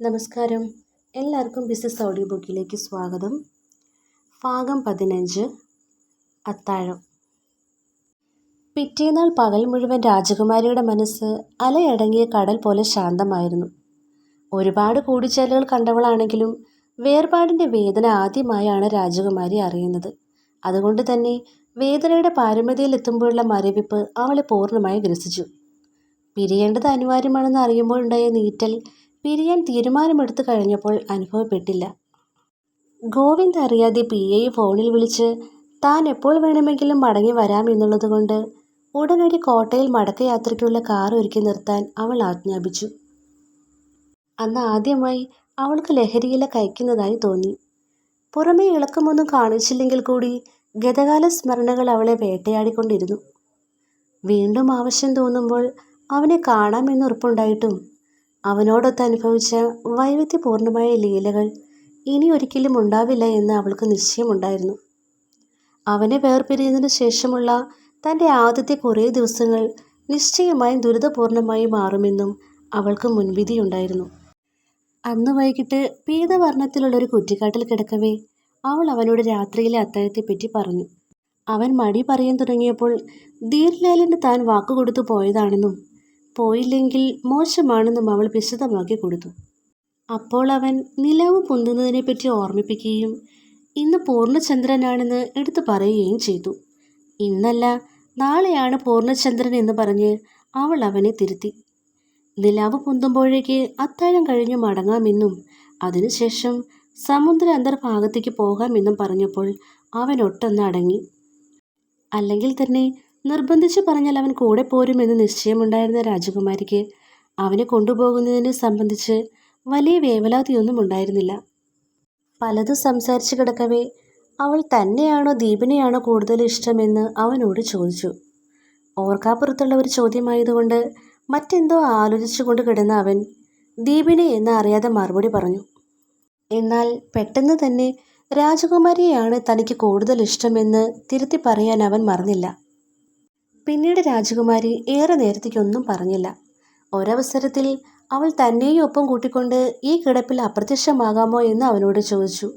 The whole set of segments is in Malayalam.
നമസ്കാരം. എല്ലാവർക്കും ബിസിനസ് ഓഡിയോ ബുക്കിലേക്ക് സ്വാഗതം. ഭാഗം പതിനഞ്ച്. അത്താഴം. പിറ്റേന്നാൾ പകൽ മുഴുവൻ രാജകുമാരിയുടെ മനസ്സ് അലയടങ്ങിയ കടൽ പോലെ ശാന്തമായിരുന്നു. ഒരുപാട് കൂടിച്ചേലുകൾ കണ്ടവളാണെങ്കിലും വേർപാടിന്റെ വേദന ആദ്യമായാണ് രാജകുമാരി അറിയുന്നത്. അതുകൊണ്ട് തന്നെ വേദനയുടെ പാരമ്യതയിലെത്തുമ്പോഴുള്ള മരവിപ്പ് അവളെ പൂർണമായി ഗ്രസിച്ചു പിരിയേണ്ടത് അനിവാര്യമാണെന്ന് അറിയുമ്പോഴുണ്ടായ നീറ്റൽ പിരിയാൻ തീരുമാനമെടുത്തു കഴിഞ്ഞപ്പോൾ അനുഭവപ്പെട്ടില്ല. ഗോവിന്ദ് അറിയാതെ പി എ ഫോണിൽ വിളിച്ച് താൻ എപ്പോൾ വേണമെങ്കിലും മടങ്ങി വരാം എന്നുള്ളതുകൊണ്ട് ഉടനടി കോട്ടയിൽ മടക്കയാത്രയ്ക്കുള്ള കാർ ഒരുക്കി നിർത്താൻ അവൾ ആജ്ഞാപിച്ചു. അന്ന് ആദ്യമായി അവൾക്ക് ലഹരിയില കയക്കുന്നതായി തോന്നി. പുറമേ ഇളക്കമൊന്നും കാണിച്ചില്ലെങ്കിൽ കൂടി ഗതകാല സ്മരണകൾ അവളെ വേട്ടയാടിക്കൊണ്ടിരുന്നു. വീണ്ടും ആവശ്യം തോന്നുമ്പോൾ അവനെ കാണാമെന്ന് ഉറപ്പുണ്ടായിട്ടും അവനോടൊത്ത് അനുഭവിച്ച വൈവിധ്യപൂർണമായ ലീലകൾ ഇനി ഒരിക്കലും ഉണ്ടാവില്ല എന്ന് അവൾക്ക് നിശ്ചയമുണ്ടായിരുന്നു. അവനെ വേർപിരിഞ്ഞതിനു ശേഷമുള്ള തന്റെ ആദ്യത്തെ കുറേ ദിവസങ്ങൾ നിശ്ചയമായും ദുരിതപൂർണമായി മാറുമെന്നും അവൾക്ക് മുൻവിധിയുണ്ടായിരുന്നു. അന്ന് വൈകിട്ട് പീതവർണത്തിലുള്ളൊരു കുറ്റിക്കാട്ടിൽ കിടക്കവേ അവൾ അവനോട് രാത്രിയിലെ അത്താഴത്തെപ്പറ്റി പറഞ്ഞു. അവൻ മടി പറയാൻ തുടങ്ങിയപ്പോൾ ധീർലാലിന് താൻ വാക്കുകൊടുത്തു പോയതാണെന്നും പോയില്ലെങ്കിൽ മോശമാണെന്നും അവൾ വിശദമാക്കി കൊടുത്തു. അപ്പോൾ അവൻ നിലാവ് പൊന്തുന്നതിനെപ്പറ്റി ഓർമ്മിപ്പിക്കുകയും ഇന്ന് പൂർണചന്ദ്രനാണെന്ന് എടുത്തു പറയുകയും ചെയ്തു. ഇന്നല്ല നാളെയാണ് പൂർണചന്ദ്രൻ എന്ന് പറഞ്ഞ് അവൾ അവനെ തിരുത്തി. നിലാവ് പൊന്തുമ്പോഴേക്ക് അത്താഴം കഴിഞ്ഞ് മടങ്ങാമെന്നും അതിനുശേഷം സമുദ്ര അന്തർഭാഗത്തേക്ക് പോകാമെന്നും പറഞ്ഞപ്പോൾ അവൻ ഒട്ടൊന്ന് അടങ്ങി. അല്ലെങ്കിൽ തന്നെ നിർബന്ധിച്ച് പറഞ്ഞാൽ അവൻ കൂടെ പോരുമെന്ന് നിശ്ചയമുണ്ടായിരുന്ന രാജകുമാരിക്ക് അവനെ കൊണ്ടുപോകുന്നതിനെ സംബന്ധിച്ച് വലിയ വേവലാതിയൊന്നും ഉണ്ടായിരുന്നില്ല. പലതും സംസാരിച്ചു കിടക്കവേ അവൾ തന്നെയാണോ ദീപിനെയാണോ കൂടുതൽ ഇഷ്ടമെന്ന് അവനോട് ചോദിച്ചു. ഓർക്കാപ്പുറത്തുള്ള ഒരു ചോദ്യമായതുകൊണ്ട് മറ്റെന്തോ ആലോചിച്ചുകൊണ്ട് കിടന്ന അവൻ ദീപിനെ എന്ന് അറിയാതെ മറുപടി പറഞ്ഞു. എന്നാൽ പെട്ടെന്ന് തന്നെ രാജകുമാരിയെയാണ് തനിക്ക് കൂടുതൽ ഇഷ്ടമെന്ന് തിരുത്തി പറയാൻ അവൻ മറന്നില്ല. പിന്നീട് രാജകുമാരി ഏറെ നേരത്തേക്കൊന്നും പറഞ്ഞില്ല. ഒരവസരത്തിൽ അവൾ തന്നെയും ഒപ്പം കൂട്ടിക്കൊണ്ട് ഈ കിടപ്പിൽ അപ്രത്യക്ഷമാകാമോ എന്ന് അവനോട് ചോദിച്ചു.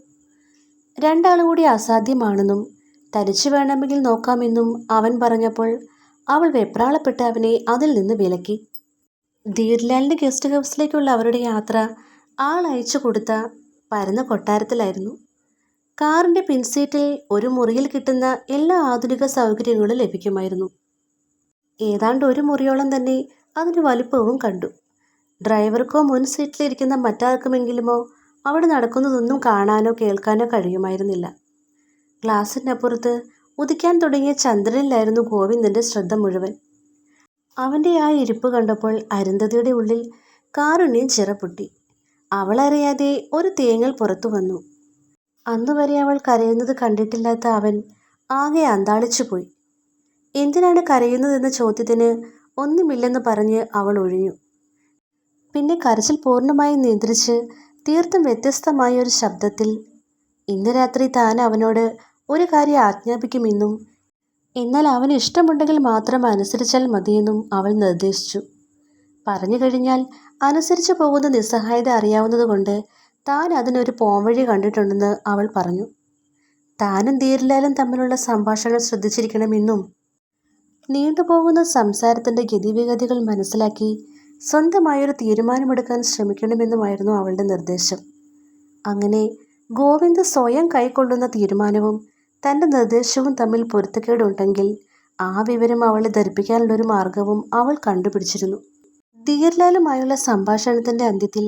രണ്ടാളും കൂടി അസാധ്യമാണെന്നും തനിച്ചു വേണമെങ്കിൽ നോക്കാമെന്നും അവൻ പറഞ്ഞപ്പോൾ അവൾ വെപ്രാളപ്പെട്ട് അവനെ അതിൽ നിന്ന് വിലക്കി. ധീർലാലിന്റെ ഗസ്റ്റ് ഹൗസിലേക്കുള്ള അവരുടെ യാത്ര ആൾ അയച്ചു കൊടുത്ത പരന്ന കൊട്ടാരത്തിലായിരുന്നു. കാറിന്റെ പിൻസീറ്റിൽ ഒരു മുറിയിൽ കിട്ടുന്ന എല്ലാ ആധുനിക സൗകര്യങ്ങളും ലഭിക്കുമായിരുന്നു. ഏതാണ്ട് ഒരു മുറിയോളം തന്നെ അതിന്റെ വലിപ്പവും കണ്ടു. ഡ്രൈവർക്കോ മുൻ സീറ്റിലിരിക്കുന്ന മറ്റാർക്കുമെങ്കിലുമോ അവിടെ നടക്കുന്നതൊന്നും കാണാനോ കേൾക്കാനോ കഴിയുമായിരുന്നില്ല. ഗ്ലാസിനപ്പുറത്ത് ഉദിക്കാൻ തുടങ്ങിയ ചന്ദ്രനിലായിരുന്നു ഗോവിന്ദന്റെ ശ്രദ്ധ മുഴുവൻ. അവന്റെ ആ ഇരിപ്പ് കണ്ടപ്പോൾ അരുന്ധതിയുടെ ഉള്ളിൽ കാരുണ്യം ചിറപൊട്ടി. അവളറിയാതെ ഒരു തേങ്ങൽ പുറത്തു വന്നു. അന്നുവരെ അവൾ കരയുന്നത് കണ്ടിട്ടില്ലാത്ത അവൻ ആകെ അന്താളിച്ചു പോയി എന്തിനാണ് കരയുന്നതെന്ന ചോദ്യത്തിന് ഒന്നുമില്ലെന്ന് പറഞ്ഞ് അവൾ ഒഴിഞ്ഞു. പിന്നെ കരച്ചിൽ പൂർണമായി നിയന്ത്രിച്ച് തീർത്തും വ്യത്യസ്തമായ ഒരു ശബ്ദത്തിൽ ഇന്ന് രാത്രി താൻ അവനോട് ഒരു കാര്യം ആജ്ഞാപിക്കുമെന്നും എന്നാൽ അവന് ഇഷ്ടമുണ്ടെങ്കിൽ മാത്രം അനുസരിച്ചാൽ മതിയെന്നും അവൾ നിർദ്ദേശിച്ചു. പറഞ്ഞു കഴിഞ്ഞാൽ അനുസരിച്ചു പോകുന്ന നിസ്സഹായത അറിയാവുന്നതുകൊണ്ട് താൻ അതിനൊരു പോംവഴി കണ്ടിട്ടുണ്ടെന്ന് അവൾ പറഞ്ഞു. താനും ധീരലാലും തമ്മിലുള്ള സംഭാഷണം ശ്രദ്ധിച്ചിരിക്കണമെന്നും നീണ്ടുപോകുന്ന സംസാരത്തിന്റെ ഗതിവിഗതികൾ മനസ്സിലാക്കി സ്വന്തമായൊരു തീരുമാനമെടുക്കാൻ ശ്രമിക്കണമെന്നുമായിരുന്നു അവളുടെ നിർദ്ദേശം. അങ്ങനെ ഗോവിന്ദ് സ്വയം കൈക്കൊള്ളുന്ന തീരുമാനവും തന്റെ നിർദ്ദേശവും തമ്മിൽ പൊരുത്തക്കേടുണ്ടെങ്കിൽ ആ വിവരം അവളെ ധരിപ്പിക്കാനുള്ളൊരു മാർഗവും അവൾ കണ്ടുപിടിച്ചിരുന്നു. ധീർലാലുമായുള്ള സംഭാഷണത്തിന്റെ അന്ത്യത്തിൽ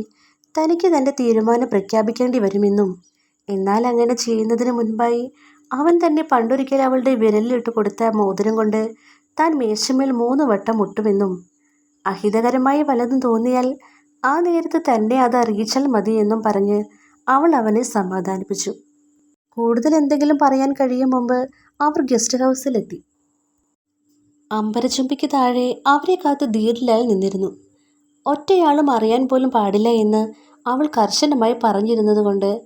തനിക്ക് തന്റെ തീരുമാനം പ്രഖ്യാപിക്കേണ്ടി വരുമെന്നും എന്നാൽ അങ്ങനെ ചെയ്യുന്നതിന് മുൻപായി അവൻ തന്നെ പണ്ടൊരിക്കൽ അവളുടെ വിരലിലിട്ട് കൊടുത്ത മോതിരം കൊണ്ട് താൻ മേശമേൽ മൂന്ന് വട്ടം മുട്ടുമെന്നും അഹിതകരമായി വലതും തോന്നിയാൽ ആ നേരത്ത് തന്നെ അത് അറിയിച്ചാൽ മതി എന്നും പറഞ്ഞ് അവൾ അവനെ സമാധാനിപ്പിച്ചു. കൂടുതൽ എന്തെങ്കിലും പറയാൻ കഴിയും മുമ്പ് അവർ ഗസ്റ്റ് ഹൗസിലെത്തി. അമ്പരച്ചുംബിക്ക് താഴെ അവരെ കാത്ത് ധീരലാൽ നിന്നിരുന്നു. ഒറ്റയാളും അറിയാൻ പോലും പാടില്ല എന്ന് അവൾ കർശനമായി പറഞ്ഞിരുന്നതുകൊണ്ട്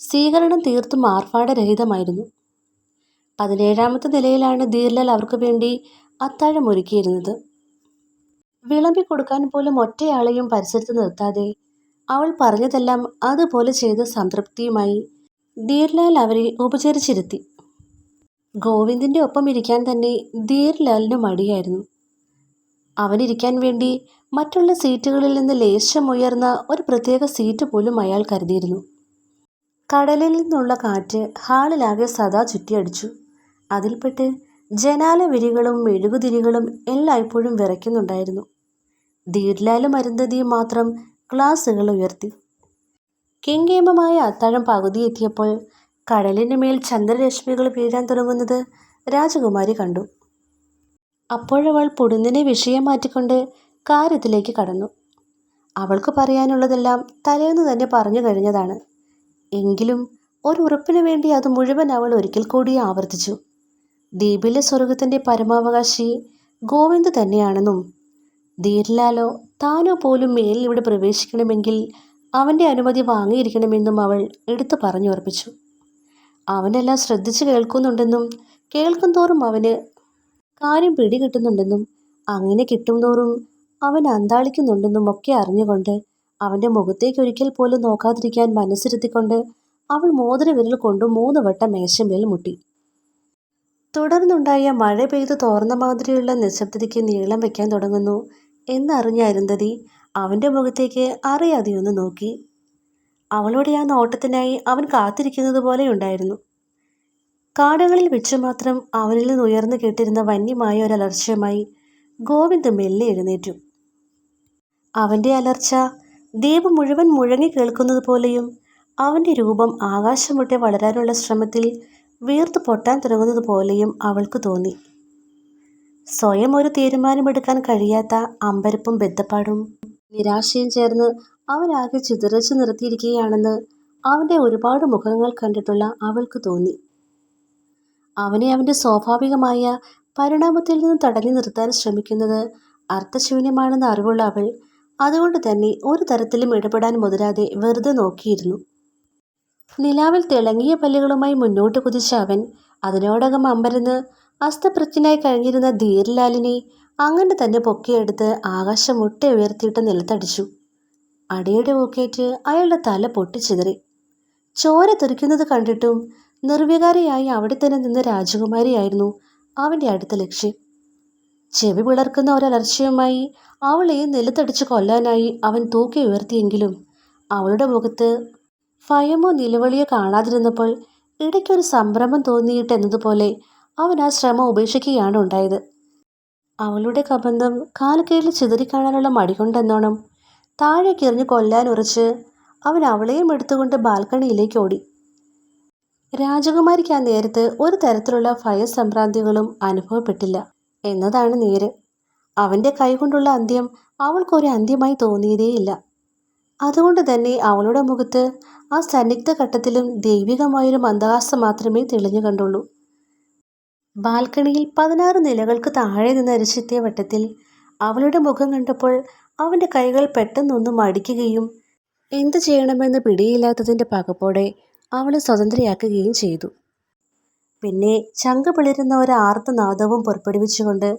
സ്വീകരണം തീർത്തും ആർഭാടരഹിതമായിരുന്നു. പതിനേഴാമത്തെ നിലയിലാണ് ധീർലാൽ അവർക്ക് വേണ്ടി അത്താഴം ഒരുക്കിയിരുന്നത്. വിളമ്പി കൊടുക്കാൻ പോലും ഒറ്റയാളെയും പരിസരത്ത് നിർത്താതെ അവൾ പറഞ്ഞതെല്ലാം അതുപോലെ ചെയ്ത് സംതൃപ്തിയുമായി ധീർലാൽ അവരെ ഉപചരിച്ചിരുത്തി. ഗോവിന്ദിന്റെ ഒപ്പം ഇരിക്കാൻ തന്നെ ധീർലാലിന് മടിയായിരുന്നു. അവനിരിക്കാൻ വേണ്ടി മറ്റുള്ള സീറ്റുകളിൽ നിന്ന് ലേശമുയർന്ന ഒരു പ്രത്യേക സീറ്റ് പോലും അയാൾ കരുതിയിരുന്നു. കടലിൽ നിന്നുള്ള കാറ്റ് ഹാളിലാകെ സദാ ചുറ്റിയടിച്ചു. അതിൽപ്പെട്ട് ജനാല വിരികളും മെഴുകുതിരികളും എല്ലായ്പ്പോഴും വിറയ്ക്കുന്നുണ്ടായിരുന്നു. ധീർലാലും അരുന്ധതിയും മാത്രം ഗ്ലാസുകൾ ഉയർത്തി. കിങ്കേമമായ അത്താഴം പകുതി എത്തിയപ്പോൾ കടലിന് മേൽ ചന്ദ്രരശ്മികൾ വീഴാൻ തുടങ്ങുന്നത് രാജകുമാരി കണ്ടു. അപ്പോഴവൾ പൊടുന്നിനെ വിഷയം മാറ്റിക്കൊണ്ട് കാര്യത്തിലേക്ക് കടന്നു. അവൾക്ക് പറയാനുള്ളതെല്ലാം തലേന്ന് തന്നെ പറഞ്ഞു കഴിഞ്ഞതാണ്. എങ്കിലും ഒരു ഉറപ്പിനു വേണ്ടി അത് മുഴുവൻ അവൾ ഒരിക്കൽ കൂടി ആവർത്തിച്ചു. ദ്വീപിലെ സ്വർഗത്തിന്റെ പരമാവകാശി ഗോവിന്ദ് തന്നെയാണെന്നും ധീർലാലോ താനോ പോലും മേലിൽ ഇവിടെ പ്രവേശിക്കണമെങ്കിൽ അവന്റെ അനുമതി വാങ്ങിയിരിക്കണമെന്നും അവൾ എടുത്തു പറഞ്ഞുറപ്പിച്ചു. അവനെല്ലാം ശ്രദ്ധിച്ചു കേൾക്കുന്നുണ്ടെന്നും കേൾക്കും തോറും അവന് കാര്യം പിടികിട്ടുന്നുണ്ടെന്നും അങ്ങനെ കിട്ടും തോറും അവൻ അന്താളിക്കുന്നുണ്ടെന്നും ഒക്കെ അറിഞ്ഞുകൊണ്ട് അവന്റെ മുഖത്തേക്ക് ഒരിക്കൽ പോലും നോക്കാതിരിക്കാൻ മനസ്സിരുത്തിക്കൊണ്ട് അവൾ മോതിര വിരൽ കൊണ്ട് മൂന്ന് വട്ടം മേശമേൽ മുട്ടി. തുടർന്നുണ്ടായ മഴ പെയ്തു തോർന്ന മാതിരിയുള്ള നിശബ്ദതയ്ക്ക് നീളം വയ്ക്കാൻ തുടങ്ങുന്നു എന്നറിഞ്ഞ അരുന്ധതി അവന്റെ മുഖത്തേക്ക് അറിയാതെയൊന്ന് നോക്കി. അവളുടെ ആ നോട്ടത്തിനായി അവൻ കാത്തിരിക്കുന്നത് പോലെയുണ്ടായിരുന്നു കാടുകളിൽ വെച്ച് മാത്രം അവനിൽ നിന്ന് ഉയർന്നു കേട്ടിരുന്ന വന്യമായ ഒരു അലർച്ചയുമായി ഗോവിന്ദ് മെല്ലെ എഴുന്നേറ്റു. അവന്റെ അലർച്ച ദ്വീപ് മുഴുവൻ മുഴങ്ങി കേൾക്കുന്നത് പോലെയും അവന്റെ രൂപം ആകാശം വളരാനുള്ള ശ്രമത്തിൽ വീർത്തു പൊട്ടാൻ തുടങ്ങുന്നത് പോലെയും അവൾക്ക് തോന്നി. സ്വയം ഒരു തീരുമാനമെടുക്കാൻ കഴിയാത്ത അമ്പരപ്പും ബദ്ധപ്പാടും നിരാശയും ചേർന്ന് അവനാകെ ചിതറിച്ചു നിർത്തിയിരിക്കുകയാണെന്ന് അവന്റെ ഒരുപാട് മുഖങ്ങൾ കണ്ടിട്ടുള്ള അവൾക്ക് തോന്നി. അവനെ അവന്റെ സ്വാഭാവികമായ പരിണാമത്തിൽ നിന്ന് തടഞ്ഞു നിർത്താൻ ശ്രമിക്കുന്നത് അർത്ഥശൂന്യമാണെന്ന് അറിവുള്ള അവൾ അതുകൊണ്ട് തന്നെ ഒരു തരത്തിലും ഇടപെടാൻ മുതിരാതെ വെറുതെ നോക്കിയിരുന്നു. നിലാവിൽ തിളങ്ങിയ പല്ലുകളുമായി മുന്നോട്ട് കുതിച്ച അവൻ അതിനോടകം അമ്പരന്ന് അസ്തപ്രജ്ഞനായി കഴിഞ്ഞിരുന്ന ധീർലാലിനെ അങ്ങനെ തന്നെ പൊക്കിയെടുത്ത് ആകാശം മുട്ട ഉയർത്തിയിട്ട് നിലത്തടിച്ചു. അടിയുടെ ഊക്കേറ്റ് അയാളുടെ തല പൊട്ടിച്ചിതറി. ചോര തെറിക്കുന്നത് കണ്ടിട്ടും നിർവികാരിയായി അവിടെ തന്നെ നിന്ന രാജകുമാരിയായിരുന്നു അവന്റെ അടുത്ത ലക്ഷ്യം. ചെവി പിളർക്കുന്ന ഒരലർച്ചയുമായി അവളെ നിലത്തടിച്ച് കൊല്ലാനായി അവൻ തൂക്കി ഉയർത്തിയെങ്കിലും അവളുടെ മുഖത്ത് ഭയമോ നിലവിളിയോ കാണാതിരുന്നപ്പോൾ ഇടയ്ക്കൊരു സംഭ്രമം തോന്നിയിട്ടെന്നതുപോലെ അവൻ ആ ശ്രമം ഉപേക്ഷിക്കുകയാണ് ഉണ്ടായത്. അവളുടെ കബന്ധം കാൽക്കീഴിൽ ചിതറിക്കാണാനുള്ള മടി കൊണ്ടെന്നോണം താഴേക്ക് എറിഞ്ഞ് കൊല്ലാൻ ഉറച്ച് അവൻ അവളെയും എടുത്തുകൊണ്ട് ബാൽക്കണിയിലേക്ക് ഓടി. രാജകുമാരിക്ക് ആ നേരത്ത് ഒരു തരത്തിലുള്ള ഭയസംഭ്രാന്തികളും അനുഭവപ്പെട്ടില്ല എന്നതാണ് നേര്. അവന്റെ കൈകൊണ്ടുള്ള അന്ത്യം അവൾക്കൊരു അന്ത്യമായി തോന്നിയതേയില്ല. അതുകൊണ്ട് തന്നെ അവളുടെ മുഖത്ത് ആ സന്നിഗ്ധ ഘട്ടത്തിലും ദൈവികമായൊരു മന്ദഹാസം മാത്രമേ തെളിഞ്ഞു കണ്ടുള്ളൂ. ബാൽക്കണിയിൽ പതിനാറ് നിലകൾക്ക് താഴെ നിന്ന് അരിച്ചെത്തിയ വട്ടത്തിൽ അവളുടെ മുഖം കണ്ടപ്പോൾ അവന്റെ കൈകൾ പെട്ടെന്നൊന്നും മടിക്കുകയും എന്തു ചെയ്യണമെന്ന് പിടിയില്ലാത്തതിന്റെ പകപ്പോടെ അവളെ സ്വതന്ത്രയാക്കുകയും ചെയ്തു. പിന്നെ ചങ്ക പിളിരുന്ന ഒരു ആർത്തനാദവും പുറപ്പെടുവിച്ചുകൊണ്ട്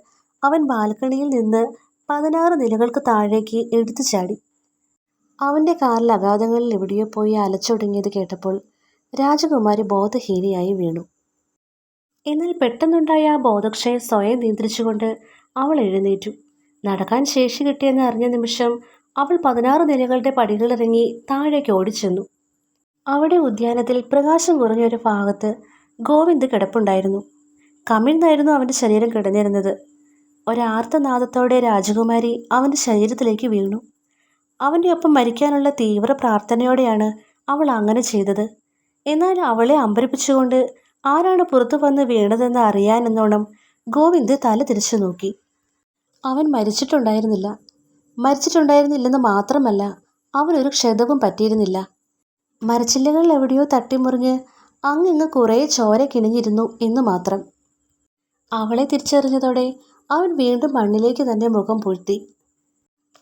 അവൻ ബാൽക്കണിയിൽ നിന്ന് പതിനാറ് നിലകൾക്ക് താഴേക്ക് എടുത്തു ചാടി അവന്റെ കാറിൽ അഗാധങ്ങളിൽ എവിടെയോ പോയി അലച്ചൊടുങ്ങിയത് കേട്ടപ്പോൾ രാജകുമാരി ബോധഹീനയായി വീണു. എന്നാൽ പെട്ടെന്നുണ്ടായ ആ ബോധക്ഷയം സ്വയം നിയന്ത്രിച്ചുകൊണ്ട് അവൾ എഴുന്നേറ്റു. നടക്കാൻ ശേഷി കിട്ടിയെന്ന് അറിഞ്ഞ നിമിഷം അവൾ പതിനാറ് നിലകളുടെ പടികളിറങ്ങി താഴേക്ക് ഓടിച്ചെന്നു. അവിടെ ഉദ്യാനത്തിൽ പ്രകാശം കുറഞ്ഞൊരു ഭാഗത്ത് ഗോവിന്ദ് കിടപ്പുണ്ടായിരുന്നു. കമിഴ്ന്നായിരുന്നു അവന്റെ ശരീരം കിടന്നിരുന്നത്. ഒരാർത്തനാദത്തോടെ രാജകുമാരി അവന്റെ ശരീരത്തിലേക്ക് വീണു. അവന്റെ ഒപ്പം മരിക്കാനുള്ള തീവ്ര പ്രാർത്ഥനയോടെയാണ് അവൾ അങ്ങനെ ചെയ്തത്. എന്നാൽ അവളെ അമ്പരിപ്പിച്ചുകൊണ്ട് ആരാണ് പുറത്തു വന്ന് വീണതെന്ന് അറിയാനെന്നോണം ഗോവിന്ദ് തല തിരിച്ചു നോക്കി. അവൻ മരിച്ചിട്ടുണ്ടായിരുന്നില്ല. മരിച്ചിട്ടുണ്ടായിരുന്നില്ലെന്ന് മാത്രമല്ല അവനൊരു ക്ഷതവും പറ്റിയിരുന്നില്ല. മരച്ചില്ലകളിൽ എവിടെയോ തട്ടിമുറിഞ്ഞ് അങ്ങിങ്ങ് കുറേ ചോര കിണിഞ്ഞിരുന്നു എന്ന് മാത്രം. അവളെ തിരിച്ചറിഞ്ഞതോടെ അവൻ വീണ്ടും മണ്ണിലേക്ക് തന്നെ മുഖം പൂഴ്ത്തി.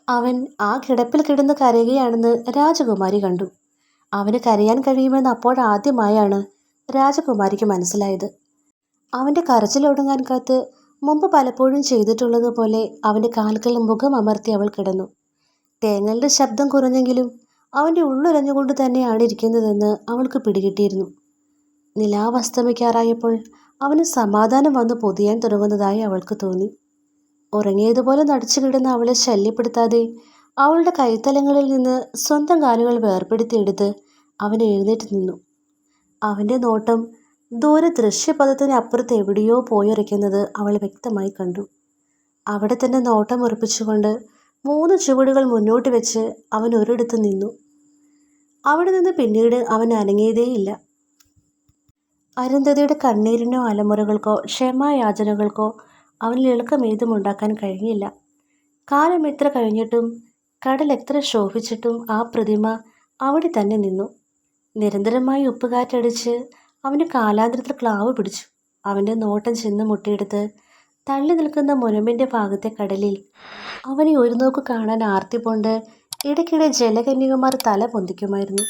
അവൻ ആ കിടപ്പിൽ കിടന്ന് കരയുകയാണെന്ന് രാജകുമാരി കണ്ടു. അവന് കരയാൻ കഴിയുമെന്ന് അപ്പോഴാദ്യമായാണ് രാജകുമാരിക്ക് മനസ്സിലായത്. അവന്റെ കരച്ചിലൊടുങ്ങാൻ കാത്ത് മുമ്പ് പലപ്പോഴും ചെയ്തിട്ടുള്ളതുപോലെ അവന്റെ കാൽക്കൽ മുഖം അമർത്തി അവൾ കിടന്നു. തേങ്ങലിന്റെ ശബ്ദം കുറഞ്ഞെങ്കിലും അവന്റെ ഉള്ളുരഞ്ഞുകൊണ്ട് തന്നെയാണ് ഇരിക്കുന്നതെന്ന് അവൾക്ക് പിടികിട്ടിയിരുന്നു. നിലാവസ്തമിക്കാറായപ്പോൾ അവന് സമാധാനം വന്ന് പൊതിയാൻ തുടങ്ങുന്നതായി അവൾക്ക് തോന്നി. ഉറങ്ങിയതുപോലെ നടിച്ചു കിടന്ന അവളെ ശല്യപ്പെടുത്താതെ അവളുടെ കൈത്തലങ്ങളിൽ നിന്ന് സ്വന്തം കാലുകൾ വേർപ്പെടുത്തിയെടുത്ത് അവൻ എഴുന്നേറ്റ് നിന്നു. അവന്റെ നോട്ടം ദൂരെ ദൃശ്യപഥത്തിന് അപ്പുറത്ത് എവിടെയോ പോയുറയ്ക്കുന്നത് അവൾ വ്യക്തമായി കണ്ടു. അവിടെ തന്നെ നോട്ടം ഉറപ്പിച്ചുകൊണ്ട് മൂന്ന് ചുവടുകൾ മുന്നോട്ട് വെച്ച് അവൻ ഒരിടത്ത് നിന്നു. അവിടെ നിന്ന് പിന്നീട് അവൻ അനങ്ങിയതേയില്ല. അരുന്ധതിയുടെ കണ്ണീരിനോ അലമുറകൾക്കോ ക്ഷമായാചനകൾക്കോ അവനിൽ ഏതും ഉണ്ടാക്കാൻ കഴിഞ്ഞില്ല. കാലം എത്ര കഴിഞ്ഞിട്ടും കടൽ എത്ര ശോഭിച്ചിട്ടും ആ പ്രതിമ അവിടെ തന്നെ നിന്നു. നിരന്തരമായി ഉപ്പുകാറ്റടിച്ച് അവന് കാലാന്തരത്തിൽ ക്ലാവ് പിടിച്ചു. അവന്റെ നോട്ടം ചെന്ന് മുട്ടിയെടുത്ത് തള്ളി നിൽക്കുന്ന മുനമ്പിന്റെ ഭാഗത്തെ കടലിൽ അവനെ ഒരു നോക്ക് കാണാൻ ആർത്തി കൊണ്ട് ഇടയ്ക്കിടെ ജലകന്യകമാർ തല പൊന്തിക്കുമായിരുന്നു.